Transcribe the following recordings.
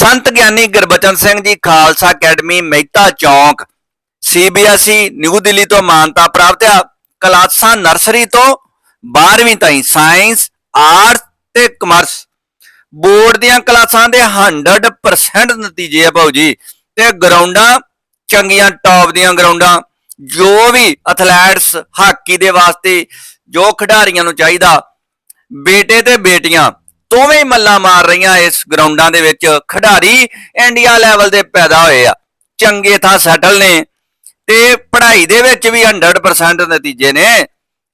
ਸੰਤ Giani Gurbachan Singh ji, Khalsa academy, Mehta ਚੌਂਕ, CBSE, new Delhi ਤੋਂ ਮਾਨਤਾ ਪ੍ਰਾਪਤ ਆ। ਕਲਾਸਾਂ ਨਰਸਰੀ ਤੋਂ 12ਵੀਂ ਤਾਈਂ ਸਾਇੰਸ, ਆਰਟਸ ਤੇ ਕਮਰਸ। ਬੋਰਡ ਦੀਆਂ ਕਲਾਸਾਂ ਦੇ 100% ਨਤੀਜੇ ਆ ਭਾਊ ਜੀ। ਤੇ ਗਰਾਊਂਡਾਂ, ਚੰਗੀਆਂ ਟੌਪ ਦੀਆਂ ਗਰਾਊਂਡਾਂ। ਜੋ ਵੀ ਐਥਲੈਟਸ, ਹਾਕੀ ਦੇ ਵਾਸਤੇ ਜੋ ਖਿਡਾਰੀਆਂ ਨੂੰ ਚਾਹੀਦਾ, ਬੇਟੇ ਤੇ ਬੇਟੀਆਂ ਦੋਵੇਂ ਹੀ ਮੱਲਾਂ ਮਾਰ ਰਹੀਆਂ ਇਸ ਗਰਾਊਂਡਾਂ ਦੇ ਵਿੱਚ। ਖਿਡਾਰੀ ਇੰਡੀਆ ਲੈਵਲ ਦੇ ਪੈਦਾ ਹੋਏ ਆ। ਚੰਗੇ ਥਾਂ ਸੈਟਲ ਨੇ ਤੇ ਪੜ੍ਹਾਈ ਦੇ ਵਿੱਚ ਵੀ 100% ਨਤੀਜੇ ਨੇ।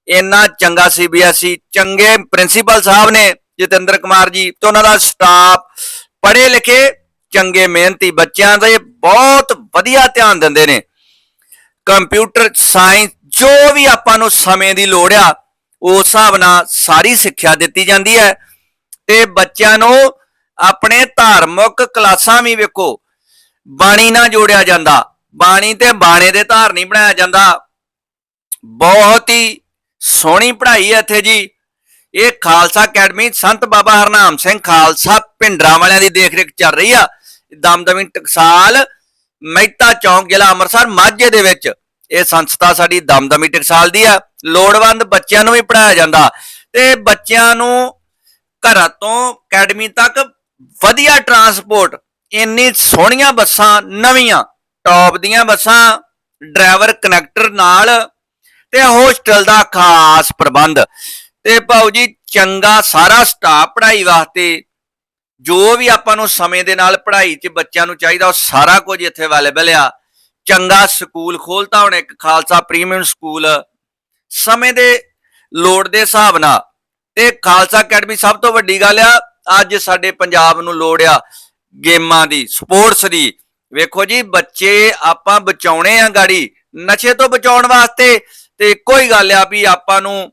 ਇੰਨਾ ਚੰਗਾ ਸੀਬੀਐਸਈ ਚੰਗੇ ਪ੍ਰਿੰਸੀਪਲ ਸਾਹਿਬ ਨੇ ਜਤਿੰਦਰ ਕੁਮਾਰ ਜੀ ਤੇ ਉਹਨਾਂ ਦਾ ਸਟਾਫ ਪੜ੍ਹੇ ਲਿਖੇ, ਚੰਗੇ ਮਿਹਨਤੀ ਬੱਚਿਆਂ ਦੇ ਬਹੁਤ ਵਧੀਆ ਧਿਆਨ ਦਿੰਦੇ ਨੇ। ਕੰਪਿਊਟਰ ਸਾਇੰਸ ਜੋ ਵੀ ਆਪਾਂ ਨੂੰ ਸਮੇਂ ਦੀ ਲੋੜ ਆ, ਉਸ ਹਿਸਾਬ ਨਾਲ ਸਾਰੀ ਸਿੱਖਿਆ ਦਿੱਤੀ ਜਾਂਦੀ ਹੈ। ਤੇ ਬੱਚਿਆਂ ਨੂੰ ਆਪਣੇ ਧਾਰਮਿਕ ਕਲਾਸਾਂ ਵੀ ਵੇਖੋ। ਬਾਣੀ ਨਾਲ ਜੋੜਿਆ ਜਾਂਦਾ। ਬਾਣੀ ਤੇ ਬਾਣੇ ਦੇ ਧਾਰ ਨਹੀਂ ਬਣਾਇਆ ਜਾਂਦਾ। ਬਹੁਤ ਹੀ ਸੋਹਣੀ ਪੜ੍ਹਾਈ ਹੈ ਇੱਥੇ ਜੀ। ਇਹ ਖਾਲਸਾ ਅਕੈਡਮੀ ਸੰਤ ਬਾਬਾ ਹਰਨਾਮ ਸਿੰਘ ਖਾਲਸਾ ਪਿੰਡਰਾਂ ਵਾਲਿਆਂ ਦੀ ਦੇਖਰੇਖ ਚੱਲ ਰਹੀ ਆ। ਦਮਦਮੀ ਟਕਸਾਲ, ਮਹਿਤਾ ਚੌਂਕ, ਜ਼ਿਲ੍ਹਾ ਅੰਮ੍ਰਿਤਸਰ, ਮਾਝੇ ਦੇ ਵਿੱਚ। ਇਹ ਸੰਸਥਾ ਸਾਡੀ ਦਮਦਮੀ ਟਕਸਾਲ ਦੀ ਆ। ਲੋੜਵੰਦ ਬੱਚਿਆਂ ਨੂੰ ਵੀ ਪੜਾਇਆ ਜਾਂਦਾ। ਤੇ ਬੱਚਿਆਂ ਨੂੰ ਘਰਾਂ ਤੋਂ ਅਕੈਡਮੀ ਤੱਕ ਵਧੀਆ ਟਰਾਂਸਪੋਰਟ, ਇੰਨੀ ਸੋਹਣੀਆਂ ਬੱਸਾਂ, ਨਵੀਆਂ, ਟੌਪ ਦੀਆਂ ਬੱਸਾਂ, ਡਰਾਈਵਰ, ਕਨੈਕਟਰ ਨਾਲ ਤੇ ਹੋਸਟਲ ਦਾ ਖਾਸ ਪ੍ਰਬੰਧ। ਤੇ ਭਾਊ ਜੀ, ਚੰਗਾ ਸਾਰਾ ਸਟਾਫ ਪੜ੍ਹਾਈ ਵਾਸਤੇ, ਜੋ ਵੀ ਆਪਾਂ ਨੂੰ ਸਮੇਂ ਦੇ ਨਾਲ ਪੜ੍ਹਾਈ 'ਚ ਬੱਚਿਆਂ ਨੂੰ ਚਾਹੀਦਾ, ਉਹ ਸਾਰਾ ਕੁਝ ਇੱਥੇ ਅਵੇਲੇਬਲ ਆ। ਚੰਗਾ ਸਕੂਲ ਖੋਲਤਾ ਹੁਣ ਇੱਕ ਖਾਲਸਾ ਪ੍ਰੀਮੀਅਮ ਸਕੂਲ। ਸਮੇਂ ਦੇ ਲੋੜ ਦੇ ਹਿਸਾਬ ਨਾਲ ਤੇ ਖਾਲਸਾ ਅਕੈਡਮੀ ਸਭ ਤੋਂ ਵੱਡੀ ਗੱਲ ਆ, ਅੱਜ ਸਾਡੇ ਪੰਜਾਬ ਨੂੰ ਲੋੜ ਆ ਗੇਮਾਂ ਦੀ, ਸਪੋਰਟਸ ਦੀ। ਵੇਖੋ ਜੀ, ਬੱਚੇ ਆਪਾਂ ਬਚਾਉਣੇ ਆ ਗਾੜੀ, ਨਸ਼ੇ ਤੋਂ ਬਚਾਉਣ ਵਾਸਤੇ। ਤੇ ਕੋਈ ਗੱਲ ਆ ਵੀ ਆਪਾਂ ਨੂੰ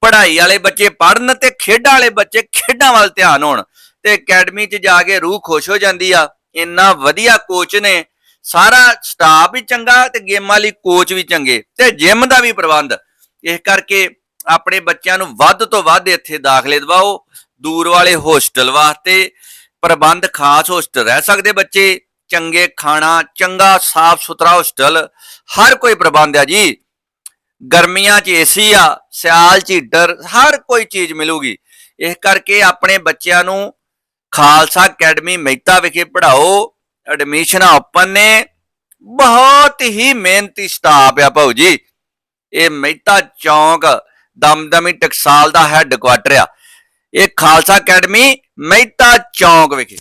ਪੜ੍ਹਾਈ ਵਾਲੇ ਬੱਚੇ ਪੜ੍ਹਨ ਤੇ ਖੇਡਾਂ ਵਾਲੇ ਬੱਚੇ ਖੇਡਾਂ ਵੱਲ ਧਿਆਨ ਹੋਣ। ਤੇ ਅਕੈਡਮੀ 'ਚ ਜਾ ਕੇ ਰੂਹ ਖੁਸ਼ ਹੋ ਜਾਂਦੀ ਆ। ਇੰਨਾ ਵਧੀਆ ਕੋਚ ਨੇ। ਸਾਰਾ ਸਟਾਫ ਵੀ ਚੰਗਾ ਤੇ ਗੇਮਾਂ ਲਈ ਕੋਚ ਵੀ ਚੰਗੇ। ਤੇ ਜਿਮ ਦਾ ਵੀ ਪ੍ਰਬੰਧ। ਇਸ ਕਰਕੇ ਆਪਣੇ ਬੱਚਿਆਂ ਨੂੰ ਵੱਧ ਤੋਂ ਵੱਧ ਇੱਥੇ ਦਾਖਲੇ ਦਿਵਾਓ, ਦੂਰ ਵਾਲੇ ਹੋਸਟਲ ਵਾਸਤੇ ਪ੍ਰਬੰਧ ਖਾਸ ਹੋਸਟਲ ਰਹਿ ਸਕਦੇ ਬੱਚੇ, ਚੰਗੇ ਖਾਣਾ, ਚੰਗਾ ਸਾਫ਼ ਸੁਥਰਾ ਹੋਸਟਲ, ਹਰ ਕੋਈ ਪ੍ਰਬੰਧ ਆ ਜੀ। ਗਰਮੀਆਂ 'ਚ ਏਸੀ ਆ, ਸਿਆਲ 'ਚ ਹੀਟਰ, ਹਰ ਕੋਈ ਚੀਜ਼ ਮਿਲੂਗੀ। ਇਸ ਕਰਕੇ ਆਪਣੇ ਬੱਚਿਆਂ ਨੂੰ ਖਾਲਸਾ ਅਕੈਡਮੀ ਮਹਿਤਾ ਵਿਖੇ ਪੜ੍ਹਾਓ, ਐਡਮਿਸ਼ਨਾਂ ਓਪਨ ਨੇ, ਬਹੁਤ ਹੀ ਮਿਹਨਤੀ ਸਟਾਫ ਆ ਭਾਊ ਜੀ। ਇਹ ਮਹਿਤਾ ਚੌਂਕ ਦਮਦਮੀ ਟਕਸਾਲ ਦਾ ਹੈੱਡਕੁਆਟਰ ਆ। ਇਹ ਖਾਲਸਾ ਅਕੈਡਮੀ ਮਹਿਤਾ ਚੌਂਕ ਵਿਖੇ।